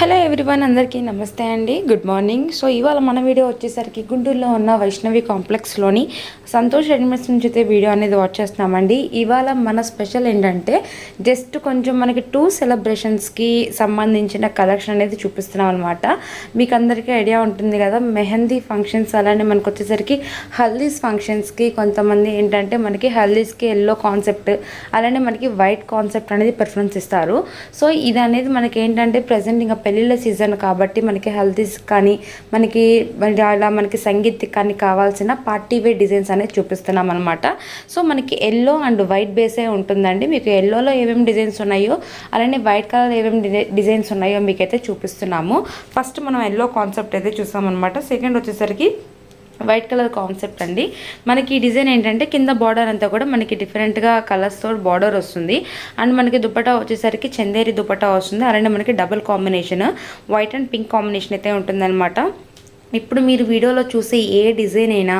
Hello everyone అందరికీ నమస్తే అండి. Good morning. సో ఇవాళ మన వీడియో వచ్చేసరికి గుంటూరులో ఉన్న వైష్ణవి కాంప్లెక్స్లోని సంతోష్ రెడీమేడ్స్ నుంచి అయితే వీడియో అనేది వాచ్ చేస్తున్నామండి. ఇవాళ మన స్పెషల్ ఏంటంటే జస్ట్ కొంచెం మనకి టూ సెలబ్రేషన్స్కి సంబంధించిన కలెక్షన్ అనేది చూపిస్తున్నాం అనమాట మీకు అందరికీ ఐడియా ఉంటుంది కదా మెహందీ ఫంక్షన్స్ అలానే మనకు వచ్చేసరికి హల్దీస్ ఫంక్షన్స్కి కొంతమంది ఏంటంటే మనకి హల్దీస్కి ఎల్లో కాన్సెప్ట్ అలానే మనకి వైట్ కాన్సెప్ట్ అనేది ప్రిఫరెన్స్ ఇస్తారు. సో ఇది అనేది మనకి ఏంటంటే ప్రజెంట్ ఇంకా పెళ్ళిళ్ళ సీజన్ కాబట్టి మనకి హెల్తీస్ కానీ మనకి ఇలా అలా మనకి సంగీత్ కానీ కావాల్సిన పార్టీ వేర్ డిజైన్స్ అనేది చూపిస్తున్నాం అనమాట సో మనకి ఎల్లో అండ్ వైట్ బేసే ఉంటుందండి. మీకు ఎల్లోలో ఏమేమి డిజైన్స్ ఉన్నాయో అలానే వైట్ కలర్ ఏమేమి డిజైన్స్ ఉన్నాయో మీకైతే చూపిస్తున్నాము. ఫస్ట్ మనం ఎల్లో కాన్సెప్ట్ అయితే చూసామన్నమాట. సెకండ్ వచ్చేసరికి వైట్ కలర్ కాన్సెప్ట్ అండి. మనకి ఈ డిజైన్ ఏంటంటే కింద బార్డర్ అంతా కూడా మనకి డిఫరెంట్గా కలర్స్తో బార్డర్ వస్తుంది. అండ్ మనకి దుపటా వచ్చేసరికి చందేరి దుపటా వస్తుంది. అలానే మనకి double combination white and pink combination అయితే ఉంటుందన్నమాట. ఇప్పుడు మీరు వీడియోలో చూసే ఏ డిజైన్ అయినా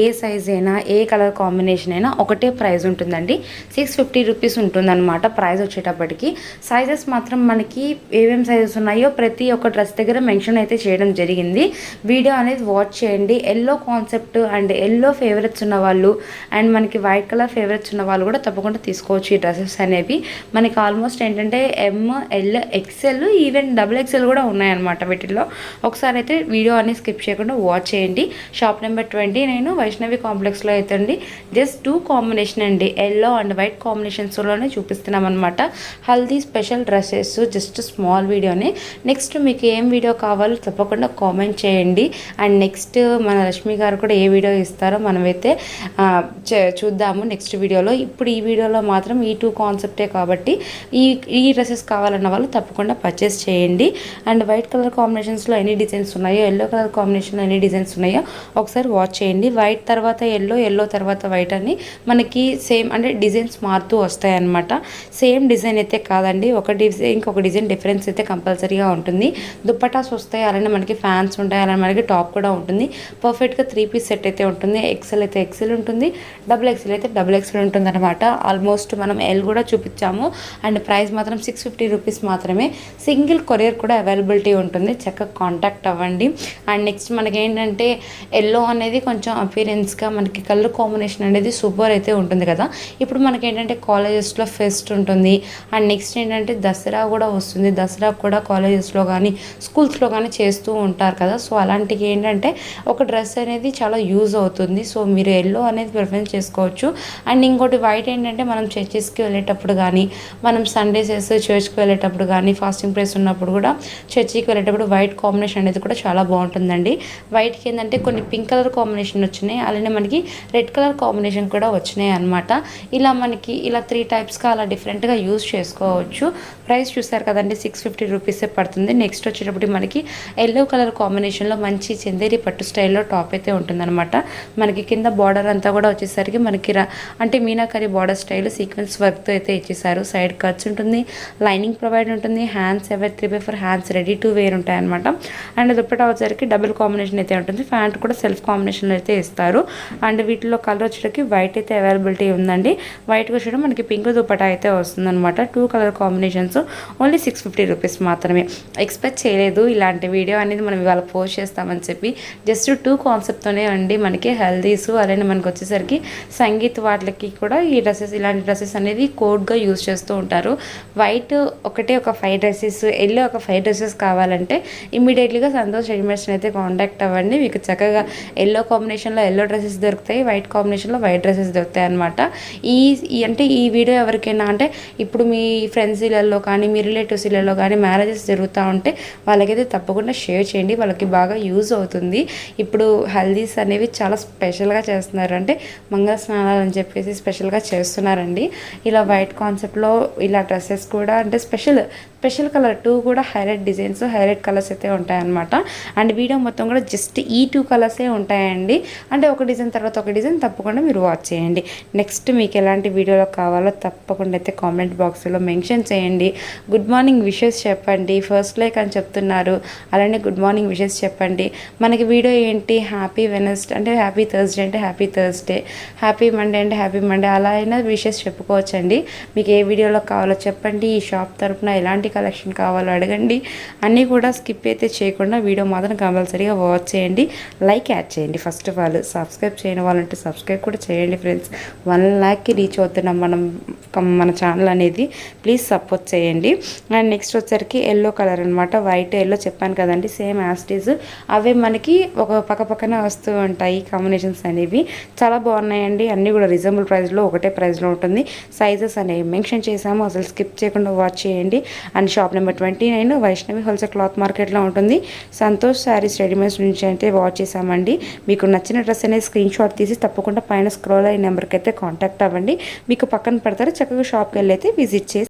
ఏ సైజ్ అయినా ఏ కలర్ కాంబినేషన్ అయినా ఒకటే ప్రైస్ ఉంటుందండి. సిక్స్ ఫిఫ్టీ రూపీస్ ఉంటుందన్నమాట ప్రైస్ వచ్చేటప్పటికి. సైజెస్ మాత్రం మనకి ఏమేమి సైజెస్ ఉన్నాయో ప్రతి ఒక్క డ్రెస్ దగ్గర మెన్షన్ అయితే చేయడం జరిగింది. వీడియో అనేది వాచ్ చేయండి. Yellow concept and yellow favourites ఉన్న వాళ్ళు అండ్ మనకి వైట్ కలర్ ఫేవరెట్స్ ఉన్న వాళ్ళు కూడా తప్పకుండా తీసుకోవచ్చు ఈ డ్రెస్సెస్ అనేవి. మనకి ఆల్మోస్ట్ ఏంటంటే M L XL even double XL కూడా ఉన్నాయన్నమాట వీటిల్లో. ఒకసారి అయితే వీడియో అనేది స్కిప్ చేయకుండా వాచ్ చేయండి. Shop number twenty nine Vaishnavi కాంప్లెక్స్లో అయితే అండి జస్ట్ టూ కాంబినేషన్ అండి. ఎల్లో అండ్ వైట్ కాంబినేషన్స్లోనే చూపిస్తున్నాం అనమాట haldi special dresses just small వీడియోనే. నెక్స్ట్ మీకు ఏం వీడియో కావాలో తప్పకుండా కామెంట్ చేయండి. అండ్ నెక్స్ట్ మన రష్మి గారు కూడా ఏ వీడియో ఇస్తారో మనమైతే చే- చూద్దాము నెక్స్ట్ వీడియోలో. ఇప్పుడు ఈ వీడియోలో మాత్రం ఈ టూ కాన్సెప్టే కాబట్టి ఈ ఈ డ్రెస్సెస్ కావాలన్న వాళ్ళు తప్పకుండా పర్చేస్ చేయండి. అండ్ వైట్ కలర్ కాంబినేషన్స్లో ఎన్ని డిజైన్స్ ఉన్నాయో ఎల్లో కలర్ కాంబినేషన్ ఎన్ని డిజైన్స్ ఉన్నాయో ఒకసారి వాచ్ చేయండి. వైట్ తర్వాత ఎల్లో ఎల్లో తర్వాత వైట్ అని మనకి సేమ్ అంటే డిజైన్స్ మారుతూ వస్తాయి అన్నమాట సేమ్ డిజైన్ అయితే కాదండి. ఒక డిజైన్ ఇంకొక డిజైన్ డిఫరెన్స్ అయితే కంపల్సరీగా ఉంటుంది. దుప్పటాస్ వస్తాయి. అలానే మనకి ఫ్యాన్స్ ఉంటాయి. అలానే మనకి టాప్ కూడా ఉంటుంది. పర్ఫెక్ట్గా త్రీ పీస్ సెట్ అయితే ఉంటుంది. ఎక్సెల్ అయితే ఎక్సెల్ ఉంటుంది. డబుల్ ఎక్సెల్ అయితే డబుల్ ఎక్సెల్ ఉంటుంది అనమాట ఆల్మోస్ట్ మనం ఎల్ కూడా చూపించాము. అండ్ ప్రైస్ మాత్రం సిక్స్ ఫిఫ్టీ రూపీస్ మాత్రమే. సింగిల్ కొరియర్ కూడా అవైలబిలిటీ ఉంటుంది. చక్కగా కాంటాక్ట్ అవ్వండి. అండ్ నెక్స్ట్ మనకి ఏంటంటే ఎల్లో అనేది కొంచెం అపీరెన్స్గా మనకి కలర్ కాంబినేషన్ అనేది సూపర్ అయితే ఉంటుంది కదా. ఇప్పుడు మనకి ఏంటంటే కాలేజెస్లో ఫెస్ట్ ఉంటుంది. అండ్ నెక్స్ట్ ఏంటంటే దసరా కూడా వస్తుంది. దసరా కూడా కాలేజెస్లో కానీ స్కూల్స్లో కానీ చేస్తూ ఉంటారు కదా. సో అలాంటివి ఏంటంటే ఒక డ్రెస్ అనేది చాలా యూజ్ అవుతుంది. సో మీరు ఎల్లో అనేది ప్రిఫరెన్స్ చేసుకోవచ్చు. అండ్ ఇంకోటి వైట్ ఏంటంటే మనం చర్చెస్కి వెళ్ళేటప్పుడు కానీ మనం సండేసెస్ చర్చ్కి వెళ్ళేటప్పుడు కానీ ఫాస్టింగ్ ప్లేస్ ఉన్నప్పుడు కూడా చర్చికి వెళ్ళేటప్పుడు వైట్ కాంబినేషన్ అనేది కూడా చాలా బాగుంటుంది బాగుంటుందండి వైట్కి ఏంటంటే కొన్ని పింక్ కలర్ కాంబినేషన్ వచ్చినాయి. అలానే మనకి రెడ్ కలర్ కాంబినేషన్ కూడా వచ్చినాయి అనమాట ఇలా మనకి ఇలా త్రీ టైప్స్గా అలా డిఫరెంట్గా యూజ్ చేసుకోవచ్చు. ప్రైస్ చూసారు కదండి సిక్స్ ఫిఫ్టీ రూపీసే పడుతుంది. నెక్స్ట్ వచ్చేటప్పుడు మనకి ఎల్లో కలర్ కాంబినేషన్లో మంచి చందేరి పట్టు స్టైల్లో టాప్ అయితే ఉంటుందన్నమాట. మనకి కింద బార్డర్ అంతా కూడా వచ్చేసరికి మనకి రా అంటే మీనాకరి బార్డర్ స్టైల్ సీక్వెన్స్ వర్క్తో అయితే ఇచ్చేసారు సైడ్ కట్స్ ఉంటుంది లైనింగ్ ప్రొవైడ్ ఉంటుంది hands ever three by four hands ready to wear ఉంటాయి అనమాట అండ్ దుప్పటా వచ్చేసరికి డబుల్ కాంబినేషన్ అయితే ఉంటుంది. ప్యాంట్ కూడా సెల్ఫ్ కాంబినేషన్ అయితే ఇస్తారు. అండ్ వీటిలో కలర్ వచ్చేటప్పటికి వైట్ అయితే అవైలబిలిటీ ఉందండి. వైట్ వచ్చేటప్పుడు మనకి పింక్ దుపటా అయితే వస్తుందన్నమాట. Two colour combinations only six fifty rupees మాత్రమే. ఎక్స్పెక్ట్ చేయలేదు. ఇలాంటి వీడియో అనేది మనం ఇవాళ పోస్ట్ చేస్తామని చెప్పి జస్ట్ టూ కాన్సెప్ట్తోనే అండి మనకి హెల్దీస్ అలానే మనకు వచ్చేసరికి సంగీత్ వాటికి కూడా ఈ డ్రెస్సెస్ ఇలాంటి డ్రెస్సెస్ అనేది కోడ్గా యూజ్ చేస్తూ ఉంటారు. వైట్ ఒకటే ఒక ఫైవ్ డ్రెస్సెస్ ఎల్లో ఒక ఫైవ్ డ్రెస్సెస్ కావాలంటే ఇమీడియట్లీగా సంతోష్ రెడీమేడ్స్ని అయితే కాంటాక్ట్ అవ్వండి. మీకు చక్కగా ఎల్లో కాంబినేషన్లో ఎల్లో డ్రెస్సెస్ దొరుకుతాయి వైట్ కాంబినేషన్లో వైట్ డ్రెస్సెస్ దొరుకుతాయి అనమాట ఈ అంటే ఈ వీడియో ఎవరికైనా అంటే ఇప్పుడు మీ ఫ్రెండ్స్ ఇళ్ళల్లో కానీ మీ రిలేటివ్స్ ఇళ్ళల్లో కానీ మ్యారేజెస్ జరుగుతూ ఉంటే వాళ్ళకైతే తప్పకుండా షేర్ చేయండి. వాళ్ళకి బాగా యూజ్ అవుతుంది. ఇప్పుడు హల్దీస్ అనేవి చాలా స్పెషల్గా చేస్తున్నారు. అంటే మంగళ స్నానాలు అని చెప్పేసి స్పెషల్గా చేస్తున్నారండి. ఇలా వైట్ కాన్సెప్ట్లో ఇలా డ్రెస్సెస్ కూడా అంటే స్పెషల్ స్పెషల్ కలర్ టూ కూడా హైలైట్ డిజైన్స్ హైలైట్ కలర్స్ అయితే ఉంటాయన్నమాట. అండ్ వీడియో మొత్తం కూడా జస్ట్ ఈ టూ కలర్సే ఉంటాయండి. అంటే ఒక డిజైన్ తర్వాత ఒక డిజైన్ తప్పకుండా మీరు వాచ్ చేయండి. నెక్స్ట్ మీకు ఎలాంటి వీడియోలో కావాలో తప్పకుండా అయితే కామెంట్ బాక్స్లో మెన్షన్ చేయండి. గుడ్ మార్నింగ్ విషెస్ చెప్పండి. ఫస్ట్ లైక్ అని చెప్తున్నారు. అలానే గుడ్ మార్నింగ్ విషెస్ చెప్పండి. మనకి వీడియో ఏంటి? హ్యాపీ వెనస్డే అంటే హ్యాపీ థర్స్డే అంటే హ్యాపీ థర్స్డే హ్యాపీ మండే అంటే హ్యాపీ మండే అలా అయినా విషెస్ చెప్పుకోవచ్చండి. మీకు ఏ వీడియోలో కావాలో చెప్పండి. ఈ షాప్ తరపున ఎలాంటి కలెక్షన్ కావాలో అడగండి. అన్నీ కూడా స్కిప్ అయితే చేయకుండా వీడియో మాత్రం కంపల్సరీగా వాచ్ చేయండి. లైక్ యాడ్ చేయండి. ఫస్ట్ ఆఫ్ ఆల్ సబ్స్క్రైబ్ చేయని వాళ్ళంటే సబ్స్క్రైబ్ కూడా చేయండి ఫ్రెండ్స్ వన్ ల్యాక్కి రీచ్ అవుతున్నాం మనం మన ఛానల్ అనేది ప్లీజ్ సపోర్ట్ చేయండి. అండ్ నెక్స్ట్ వచ్చరికి ఎల్లో కలర్ అనమాట వైట్ ఎల్లో చెప్పాను కదండి. సేమ్ యాస్టీస్ అవే మనకి ఒక పక్క పక్కన వస్తూ ఉంటాయి కాంబినేషన్స్ అనేవి. చాలా బాగున్నాయండి. అన్నీ కూడా రీజనబుల్ ప్రైస్లో ఒకటే ప్రైస్లో ఉంటుంది. సైజెస్ అనేవి మెన్షన్ చేసాము అసలు స్కిప్ చేయకుండా వాచ్ చేయండి. And shop number twenty nine Vaishnavi wholesale cloth మార్కెట్లో ఉంటుంది. సంతోష్ శారీస్ రెడీమేడ్స్ నుంచి అయితే వాచ్ చేసామండి మీకు నచ్చిన డ్రెస్ అనేది స్క్రీన్ షాట్ తీసి తప్పకుండా పైన స్క్రోల్ అయిన నెంబర్కి అయితే కాంటాక్ట్ అవ్వండి. మీకు పక్కన పెడతారు చక్కగా షాప్కి వెళ్ళి అయితే విజిట్ చేసి